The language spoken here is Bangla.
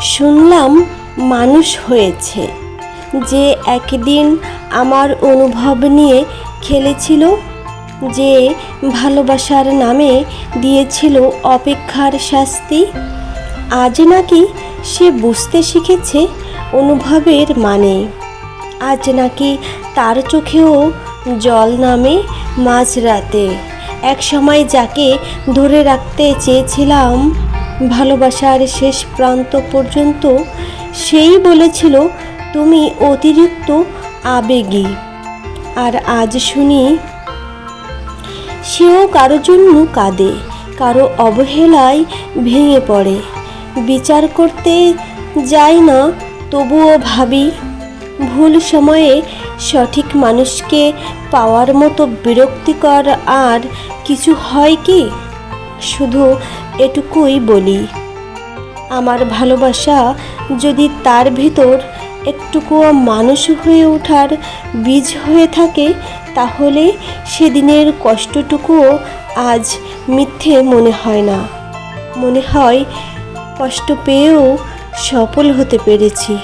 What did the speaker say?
শুনলাম মানুষ হয়েছে, যে একদিন আমার অনুভব নিয়ে খেলেছিল, যে ভালোবাসার নামে দিয়েছিল অপেক্ষার শাস্তি। আজ নাকি সে বুঝতে শিখেছে অনুভবের মানে। আজ নাকি তার চোখেও জল নামে মাঝরাতে। এক সময় যাকে ধরে রাখতে চেয়েছিলাম ভালোবাসার শেষ প্রান্ত পর্যন্ত সেই বলেছিল, তুমি অতিরিক্ত আবেগী। আর আজ শুনি, সেও কারও জন্য কাঁদে, কারও অবহেলায় ভেঙে পড়ে। বিচার করতে যাই না, তবুও ভাবি, ভুল সময়ে সঠিক মানুষকে পাওয়ার মতো বিরক্তিকর আর কিছু হয় কি? শুধু এটুকুই বলি। আমার ভালোবাসা যদি তার ভিতর একটুকুও মানুষ হয়ে ওঠার বীজ হয়ে থাকে, তাহলে সেদিনের কষ্টটুকুও আজ মিথ্যে মনে হয় না। মনে হয় কষ্ট পেয়েও সফল হতে পেরেছি।